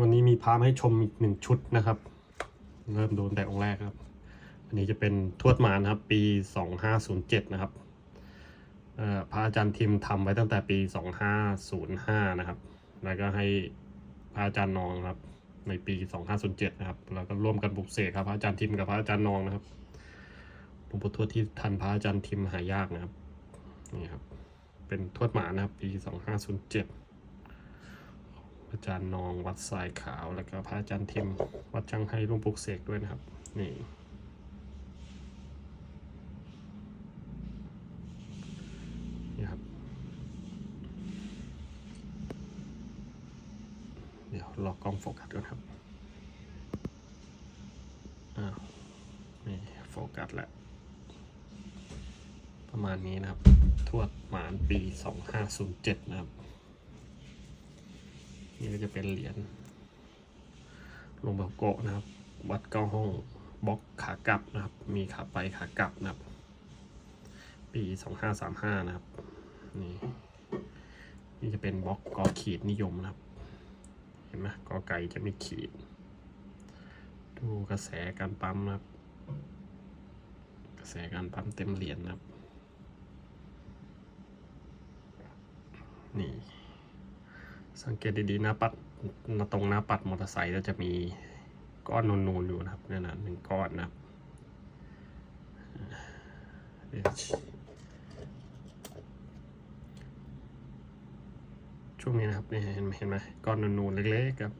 วันนี้มีพามาให้ชมอีกหนึ่งชุดนะครับ เริ่มโดูตั้งแต่องค์แรกครับ อันนี้จะเป็นทวดมานครับ ปี 2507 นะครับพระอาจารย์ทิมทำไว้ตั้งแต่ปี 2505 นะครับ แล้วก็ให้พระอาจารย์นองครับ ในปี 2507 นะครับ แล้วก็ร่วมกันบุกเสกครับพระอาจารย์ทิมกับพระอาจารย์นองนะครับหลวงปู่ทวดที่ทันพระอาจารย์ทิมหายากนะครับ นี่ครับ เป็นทวดหมานะครับ ปี 2507 อาจารย์นองวัดทรายขาวแล้วก็พระอาจารย์ทิมวัดจังไห้ร่วมปลุกเสกด้วยนะครับนี่นี่ครับ เดี๋ยวรอกล้องโฟกัสก่อนครับอ้าวนี่โฟกัสแล้วประมาณนี้นะครับ ทวดหมานปี 2507 นะครับ นี่ก็จะเป็นเหรียญลงพ่อโกะนะครับ วัดเก้าห้องบล็อกขากลับนะครับ มีขาไปขากลับนะครับ ปี2535นะครับ นี่นี่จะเป็นบล็อกกอขีดนิยมนะครับ เห็นไหมกอไก่จะไม่ขีด ดูกระแสการปั๊มนะครับ กระแสการปั๊มเต็มเหรียญนะครับ นี่ สังเกตดีๆหนะปัดหน้าตรงหน้าปัดมอเตอร์ไซค์แล้วจะมีก้อนนูนๆอยู่นะครับนั่นะหนึ่งก้อนนะช่วงนี้นะครับเนี่ยเห็นไหมเห็นไหมก้อนนูนๆเล็กๆครับ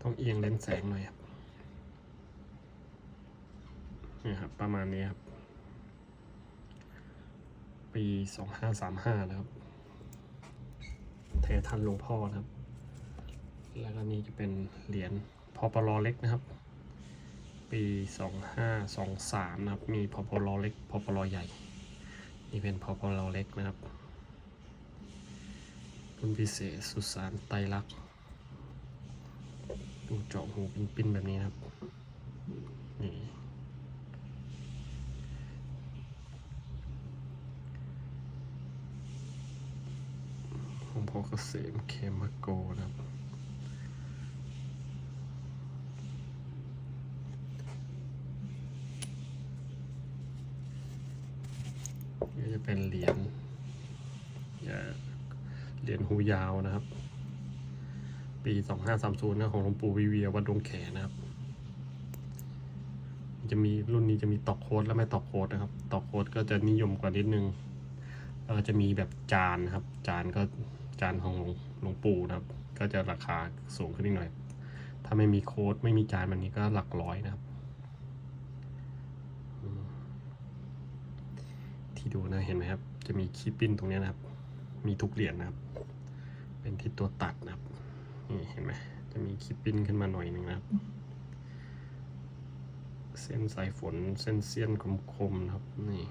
ต้องเอียงเลนแสงหน่อยครับนี่ครับประมาณนี้ครับ ปีสองห้าสามห้านะครับ เททันหลวงพ่อนะครับ แล้วก็นี่จะเป็นเหรียญพอปลอเล็กนะครับ ปีสองห้าสองสามนะครับ มีพอปลอเล็กพอปลอใหญ่ นี่เป็นพอปลอเล็กนะครับรุ่นพิเศษสุสานไตรลักษณ์ดูเจาะหูปิ้นๆแบบนี้นะครับนี่ หลวงพ่ อเกษมเคมาโกนะครับนี่จะเป็นเหรียญอย่าเหรียญหูยาวนะครับ ปี 2530นะของหลวงปู่วิเวียวัดดงแขนะครับ จะมีรุ่นนี้จะมีตอกโค้ดและไม่ตอกโค้ดนะครับ ตอกโค้ดก็จะนิยมกว่านิดนึงเออจะมีแบบจานนะครับ จานก็ จานของหลวงปู่นะครับ ก็จะราคาสูงขึ้นนิดหน่อย ถ้าไม่มีโค้ดไม่มีจานแบบนี้ก็หลักร้อยนะครับ ที่ดูนะเห็นไหมครับ จะมีคีปปิ้นตรงนี้นะครับ มีทุกเหรียญนะครับ เป็นที่ตัวตัดนะครับ นี่เห็นไหมจะมีคีปปิ้นขึ้นมาหน่อยหนึ่งนะครับ เส้นสายฝนเส้นเสี้ยนคมๆนะครับนี่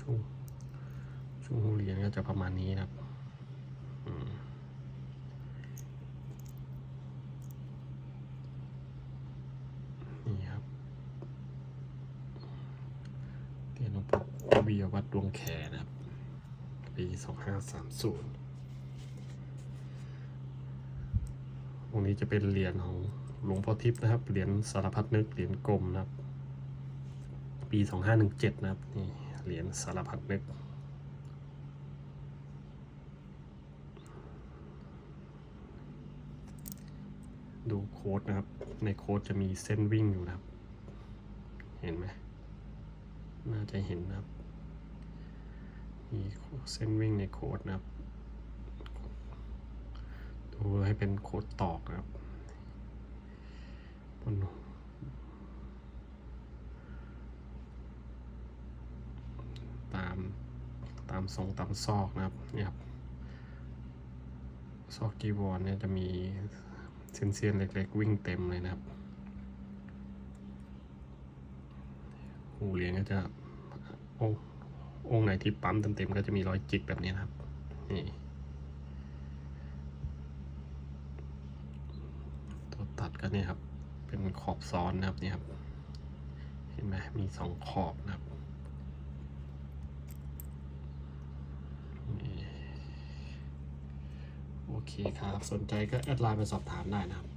ช่วง ช่วงหูเรียนก็จะประมาณนี้นะครับนี่ครับเรียนหลวงปู่เวียวัดดวงแขนะครับปีสองห้าสามศูนย์ตรงนี้จะเป็นเหรียญของหลวงพ่อทิพย์นะครับ เหรียญสารพัดนึก เหรียญกลมนะครับ ปีสองห้าหนึ่งเจ็ดนะครับ นี่ เหรียญสารพัดนึก ดูโค้ดนะครับ ในโค้ดจะมีเส้นวิ่งอยู่นะครับ เห็นไหมน่าจะเห็นนะครับ มีเส้นวิ่งในโค้ดนะครับ ดูให้เป็นโค้ดตอกนะครับบนตามตามทรงตามซอกนะครับเนี่ยครับซอกจีวรเนี่ยจะมี เส้นเสียนๆเล็กๆ วิ่งเต็มเลยนะครับหูเหรียญก็จะององไหนที่ปั๊มเต็มๆก็จะมีรอยจิกแบบนี้นะครับนี่ตัวตัดก็เนี่ยครับ เป็นขอบซ้อนนะครับเนี่ยครับ เห็นไหมมีสองขอบนะครับนี่ เคครับ สนใจก็แอดไลน์มาสอบถามได้นะครับ